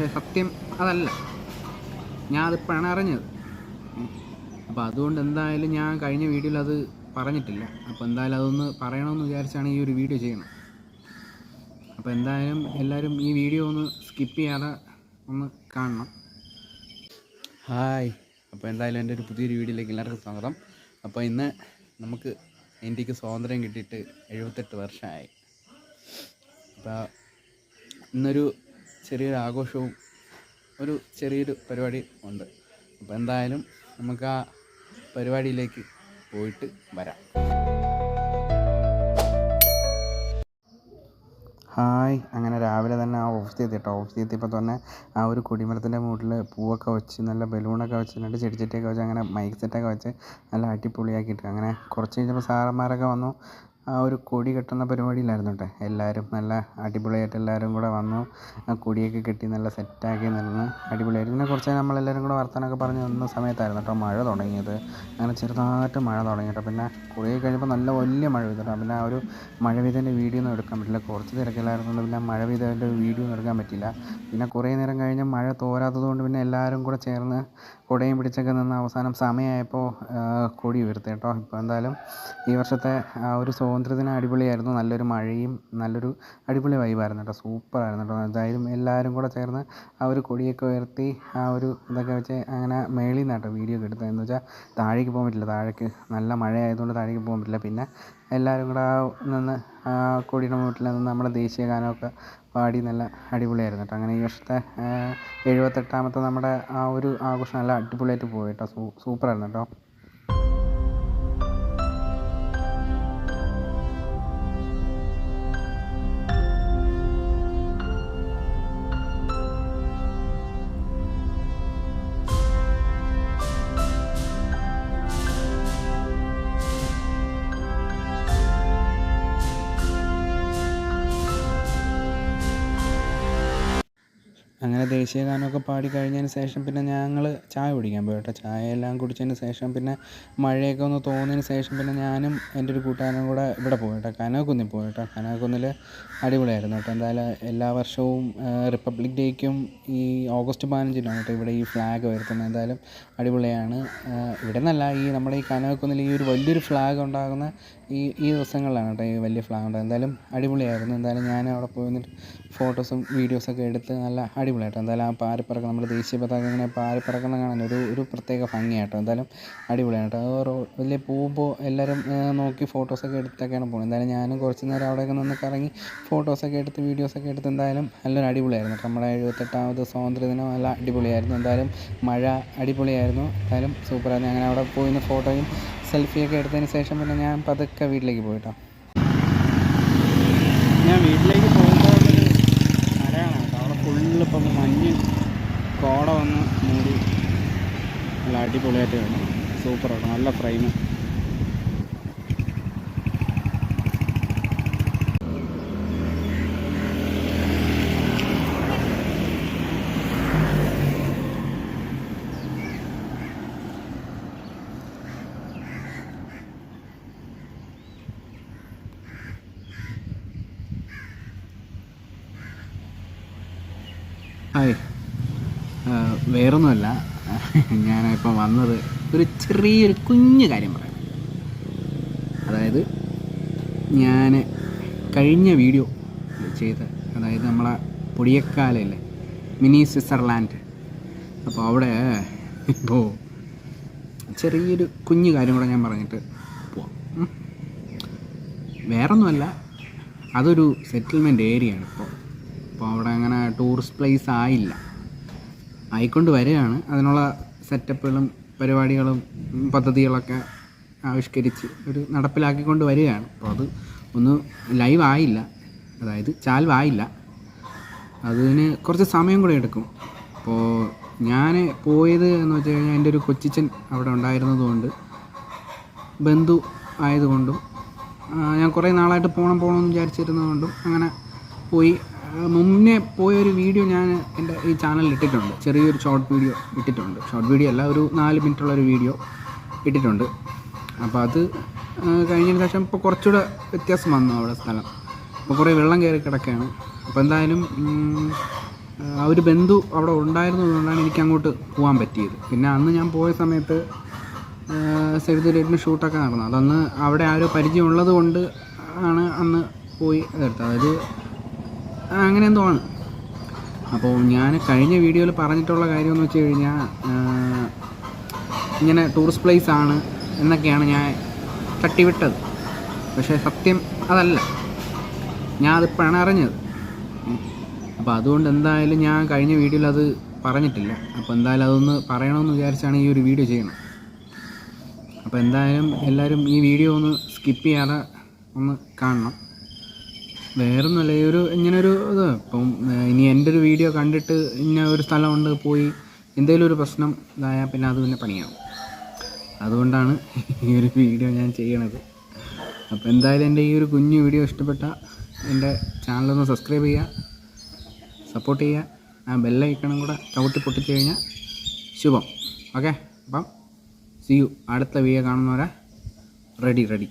പക്ഷേ സത്യം അതല്ല. ഞാൻ അതിപ്പോഴാണ് അറിഞ്ഞത് അപ്പോൾ അതുകൊണ്ട് എന്തായാലും ഞാൻ കഴിഞ്ഞ വീഡിയോയിൽ അത് പറഞ്ഞിട്ടില്ല. അപ്പോൾ എന്തായാലും അതൊന്ന് പറയണമെന്ന് വിചാരിച്ചാണ് ഈ ഒരു വീഡിയോ ചെയ്യണം അപ്പോൾ എന്തായാലും എല്ലാവരും ഈ വീഡിയോ ഒന്ന് സ്കിപ്പ് ചെയ്യാതെ ഒന്ന് കാണണം. ഹായ്. അപ്പോൾ എന്തായാലും എന്റെ ഒരു പുതിയൊരു വീഡിയോയിലേക്ക് എല്ലാവർക്കും സ്വാഗതം. അപ്പോൾ ഇന്ന് നമുക്ക് ഇന്ത്യയ്ക്ക് സ്വാതന്ത്ര്യം കിട്ടിയിട്ട് എഴുപത്തെട്ട് വർഷമായി. അപ്പോൾ ഇന്നൊരു ചെറിയൊരു ആഘോഷവും ഒരു ചെറിയൊരു പരിപാടി ഉണ്ട്. അപ്പോൾ എന്തായാലും നമുക്ക് ആ പരിപാടിയിലേക്ക് പോയിട്ട് വരാം. ഹായ്. അങ്ങനെ രാവിലെ തന്നെ ആ ഓഫീസിൽ എത്തി കേട്ടോ. ഓഫീസിൽ എത്തിയപ്പോൾ തന്നെ ആ ഒരു കൊടിമരത്തിന്റെ മുകളിൽ പൂവൊക്കെ വെച്ച് നല്ല ബലൂണൊക്കെ വെച്ച് രണ്ട് ചെടിച്ചട്ടിയൊക്കെ വെച്ച് അങ്ങനെ മൈക്ക് സെറ്റൊക്കെ വെച്ച് നല്ല അടിപൊളിയാക്കിയിട്ട് അങ്ങനെ കുറച്ച് കഴിഞ്ഞപ്പോൾ സാറന്മാരൊക്കെ വന്നു. ആ ഒരു കൊടി കെട്ടുന്ന പരിപാടിയിലായിരുന്നു കേട്ടോ എല്ലാവരും നല്ല അടിപൊളിയായിട്ട് എല്ലാവരും കൂടെ വന്നു. കൊടിയൊക്കെ കെട്ടി നല്ല സെറ്റാക്കി നിന്ന്. അടിപൊളിയായിട്ട്. പിന്നെ കുറച്ച് നേരം നമ്മളെല്ലാവരും കൂടെ വർത്തമാനമൊക്കെ പറഞ്ഞ് നിന്ന സമയത്തായിരുന്നു കേട്ടോ മഴ തുടങ്ങിയത്. അങ്ങനെ ചെറുതായിട്ട് മഴ തുടങ്ങി കേട്ടോ. പിന്നെ കുറേ കഴിഞ്ഞപ്പോൾ നല്ല വലിയ മഴ പെയ്തു കേട്ടോ. പിന്നെ ആ ഒരു മഴ പെയ്തതിന്റെ വീഡിയോ ഒന്നും എടുക്കാൻ പറ്റില്ല. കുറച്ച് തിരക്കിലായിരുന്നുകൊണ്ട് പിന്നെ മഴ പെയ്തതിന്റെ വീഡിയോ ഒന്നും എടുക്കാൻ പറ്റില്ല. പിന്നെ കുറേ നേരം കഴിഞ്ഞ് മഴ തോരാത്തത് കൊണ്ട് പിന്നെ എല്ലാവരും കൂടെ ചേർന്ന് കുടയും പിടിച്ചൊക്കെ നിന്ന് അവസാനം സമയമായപ്പോൾ കൊടി ഉയർത്തി കേട്ടോ. ഇപ്പോൾ എന്തായാലും ഈ വർഷത്തെ ആ ഒരു സ്വാതന്ത്ര്യദിനം അടിപൊളിയായിരുന്നു. നല്ലൊരു മഴയും നല്ലൊരു അടിപൊളി വൈബായിരുന്നു കേട്ടോ. സൂപ്പറായിരുന്നു കേട്ടോ. എന്തായാലും എല്ലാവരും കൂടെ ചേർന്ന് ആ ഒരു കൊടിയൊക്കെ ഉയർത്തി ആ ഒരു ഇതൊക്കെ വെച്ച് അങ്ങനെ നിന്നാണ് കേട്ടോ വീഡിയോ ഒക്കെ എടുത്തത്. എന്ന് വെച്ചാൽ താഴേക്ക് പോകാൻ പറ്റില്ല. താഴേക്ക് നല്ല മഴയായതുകൊണ്ട് താഴേക്ക് പോകാൻ പറ്റില്ല. പിന്നെ എല്ലാവരും കൂടെ നിന്ന് കൊടിയുടെ മുകളിൽ നിന്ന് നമ്മുടെ ദേശീയ ഗാനമൊക്കെ പാടി നല്ല അടിപൊളിയായിരുന്നു കേട്ടോ. അങ്ങനെ ഈ വർഷത്തെ എഴുപത്തെട്ടാമത്തെ നമ്മുടെ ആ ഒരു ആഘോഷം നല്ല അടിപൊളിയായിട്ട് പോയി കേട്ടോ. സൂപ്പറായിരുന്നു കേട്ടോ. അങ്ങനെ ദേശീയ ഗാനമൊക്കെ പാടി കഴിഞ്ഞതിന് ശേഷം പിന്നെ ഞങ്ങൾ ചായ കുടിക്കാൻ പോയി കേട്ടോ. ചായ എല്ലാം കുടിച്ചതിന് ശേഷം പിന്നെ മഴയൊക്കെ ഒന്ന് തോന്നിയതിന് ശേഷം പിന്നെ ഞാനും എന്റെ ഒരു കൂട്ടുകാരനും കൂടെ ഇവിടെ പോയി കേട്ടോ. കനകക്കുന്നിൽ പോയി കേട്ടോ. കനകക്കുന്നിൽ അടിപൊളിയായിരുന്നു കേട്ടോ. എന്തായാലും എല്ലാ വർഷവും റിപ്പബ്ലിക് ഡേക്കും ഈ ഓഗസ്റ്റ് പതിനഞ്ചിനാണ് കേട്ടോ ഇവിടെ ഈ ഫ്ലാഗ് ഉയർത്തുന്നത് എന്തായാലും അടിപൊളിയാണ്. ഇവിടെ നിന്നല്ല ഈ നമ്മുടെ ഈ കനകക്കുന്നിൽ ഈ ഒരു വലിയൊരു ഫ്ലാഗ് ഉണ്ടാകുന്ന ഈ ഈ ദിവസങ്ങളിലാണ് കേട്ടോ ഈ വലിയ ഫ്ലാഗ് ഉണ്ടായത് എന്തായാലും അടിപൊളിയായിരുന്നു. എന്തായാലും ഞാൻ അവിടെ പോയി നിന്നിട്ട് ഫോട്ടോസും വീഡിയോസൊക്കെ എടുത്ത് നല്ല അടിപൊളിയായിട്ടോ എന്തായാലും ആ പാറിപ്പറക്കുന്ന നമ്മുടെ ദേശീയ പതാക ഇങ്ങനെ പാറിപ്പറക്കുന്ന കാണാൻ ഒരു ഒരു പ്രത്യേക ഭംഗിയായിട്ടോ എന്തായാലും അടിപൊളിയാണ് കേട്ടോ അത് വലിയ പോകുമ്പോൾ എല്ലാവരും നോക്കി ഫോട്ടോസൊക്കെ എടുത്തൊക്കെയാണ് പോകുന്നത് എന്തായാലും ഞാനും കുറച്ച് നേരം അവിടെയൊക്കെ നിന്ന് കറങ്ങി ഫോട്ടോസൊക്കെ എടുത്ത് വീഡിയോസൊക്കെ എടുത്ത് എന്തായാലും നല്ലൊരു അടിപൊളിയായിരുന്നു നമ്മുടെ എഴുപത്തെട്ടാമത് സ്വാതന്ത്ര്യദിനം നല്ല അടിപൊളിയായിരുന്നു. എന്തായാലും മഴ അടിപൊളിയായിരുന്നു. എന്തായാലും സൂപ്പറായിരുന്നു അങ്ങനെ അവിടെ പോയി ഫോട്ടോയും സെൽഫിയൊക്കെ എടുത്തതിന് ശേഷം പിന്നെ ഞാൻ പതുക്കെ വീട്ടിലേക്ക് പോയിട്ടോ. ഞാൻ വീട്ടിലേക്ക് പോകുമ്പോൾ മരമാണ് കേട്ടോ. അവിടെ ഫുള്ള് ഇപ്പം മഞ്ഞ് കോട വന്ന് മൂടി. നല്ല അടിപൊളിയായിട്ട് വേണം സൂപ്പറാണ് നല്ല ഫ്രെയിം ഹായ്. വേറൊന്നുമല്ല. ഞാനിപ്പോൾ വന്നത് ഒരു ചെറിയൊരു കുഞ്ഞു കാര്യം പറയാം. അതായത് ഞാൻ കഴിഞ്ഞ വീഡിയോ ചെയ്ത അതായത് നമ്മളെ പൊടിയക്കാലല്ലേ മിനി സ്വിറ്റ്സർലാൻഡ്. അപ്പോൾ അവിടെ ഇപ്പോൾ ചെറിയൊരു കുഞ്ഞു കാര്യം കൂടെ ഞാൻ പറഞ്ഞിട്ട് പോവാം. വേറൊന്നുമല്ല അതൊരു സെറ്റിൽമെന്റ് ഏരിയയാണ് ഇപ്പോൾ. അപ്പോൾ അവിടെ അങ്ങനെ ടൂറിസ്റ്റ് പ്ലേസ് ആയില്ല. ആയിക്കൊണ്ട് വരികയാണ്. അതിനുള്ള സെറ്റപ്പുകളും പരിപാടികളും പദ്ധതികളൊക്കെ ആവിഷ്കരിച്ച് ഒരു നടപ്പിലാക്കിക്കൊണ്ട് വരികയാണ്. അപ്പോൾ അത് ഒന്ന് ലൈവ് ആയില്ല. അതായത് ചാൽവ് ആയില്ല അതിന് കുറച്ച് സമയം കൂടെ എടുക്കും. അപ്പോൾ ഞാൻ പോയത് എന്ന് വെച്ച് കഴിഞ്ഞാൽ എന്റെ ഒരു കൊച്ചിച്ചൻ അവിടെ ഉണ്ടായിരുന്നതുകൊണ്ട് ബന്ധു ആയതുകൊണ്ടും ഞാൻ കുറേ നാളായിട്ട് പോകണം പോകണമെന്ന് വിചാരിച്ചിരുന്നതുകൊണ്ടും അങ്ങനെ പോയി. മുന്നേ പോയൊരു വീഡിയോ ഞാൻ എന്റെ ഈ ചാനലിൽ ഇട്ടിട്ടുണ്ട്. ചെറിയൊരു ഷോർട്ട് വീഡിയോ ഇട്ടിട്ടുണ്ട്. ഷോർട്ട് വീഡിയോ അല്ല ഒരു നാല് മിനിറ്റുള്ള ഒരു വീഡിയോ ഇട്ടിട്ടുണ്ട്. അപ്പോൾ അത് കഴിഞ്ഞതിന് ശേഷം ഇപ്പോൾ കുറച്ചുകൂടെ വ്യത്യാസം വന്നു അവിടെ സ്ഥലം. അപ്പോൾ കുറേ വെള്ളം കയറി കിടക്കുകയാണ്. അപ്പോൾ എന്തായാലും ആ ഒരു ബന്ധു അവിടെ ഉണ്ടായിരുന്നു ഉണ്ടായിരുന്നതുകൊണ്ടാണ് എനിക്ക് അങ്ങോട്ട് പോകാൻ പറ്റിയത്. പിന്നെ അന്ന് ഞാൻ പോയ സമയത്ത് സേവ് ദ ഡേറ്റിന് ഷൂട്ടൊക്കെ നടന്നു. അതന്ന് അവിടെ ആ ഒരു പരിചയം ഉള്ളത് കൊണ്ട് ആണ് അന്ന് പോയി അതെടുത്തത് അതായത് അങ്ങനെ എന്തോ ആണ് അപ്പോൾ ഞാൻ കഴിഞ്ഞ വീഡിയോയിൽ പറഞ്ഞിട്ടുള്ള കാര്യം എന്ന് വെച്ച് കഴിഞ്ഞാൽ ഇങ്ങനെ ടൂറിസ്റ്റ് പ്ലേസ് ആണ് എന്നൊക്കെയാണ് ഞാൻ തട്ടിവിട്ടത്. പക്ഷേ സത്യം അതല്ല. ഞാൻ അതിപ്പോഴാണ് അറിഞ്ഞത്. അപ്പോൾ അതുകൊണ്ട് എന്തായാലും ഞാൻ കഴിഞ്ഞ വീഡിയോയിൽ അത് പറഞ്ഞിട്ടില്ല. അപ്പോൾ എന്തായാലും അതൊന്ന് പറയണമെന്ന് വിചാരിച്ചാണ് ഈ ഒരു വീഡിയോ ചെയ്യണം അപ്പോൾ എന്തായാലും എല്ലാവരും ഈ വീഡിയോ ഒന്ന് സ്കിപ്പ് ചെയ്യാതെ ഒന്ന് കാണണം. വേറൊന്നുമല്ല ഈ ഒരു ഇങ്ങനൊരു ഇത്. ഇപ്പം ഇനി എന്റെ ഒരു വീഡിയോ കണ്ടിട്ട് ഇന്ന ഒരു സ്ഥലമുണ്ട് പോയി എന്തെങ്കിലും ഒരു പ്രശ്നം ഇതായാൽ പിന്നെ അത് പിന്നെ പണിയാവും. അതുകൊണ്ടാണ് ഈ ഒരു വീഡിയോ ഞാൻ ചെയ്യണത്. അപ്പോൾ എന്തായാലും എന്റെ ഈ ഒരു കുഞ്ഞു വീഡിയോ ഇഷ്ടപ്പെട്ട എന്റെ ചാനലൊന്ന് സബ്സ്ക്രൈബ് ചെയ്യുക സപ്പോർട്ട് ചെയ്യുക ആ ബെല്ലൈക്കണം കൂടെ ചവിട്ടി പൊട്ടിച്ച് കഴിഞ്ഞാൽ ശുഭം. ഓക്കെ അപ്പം സി യു അടുത്ത വീഡിയോ കാണുന്നവരെ റെഡി റെഡി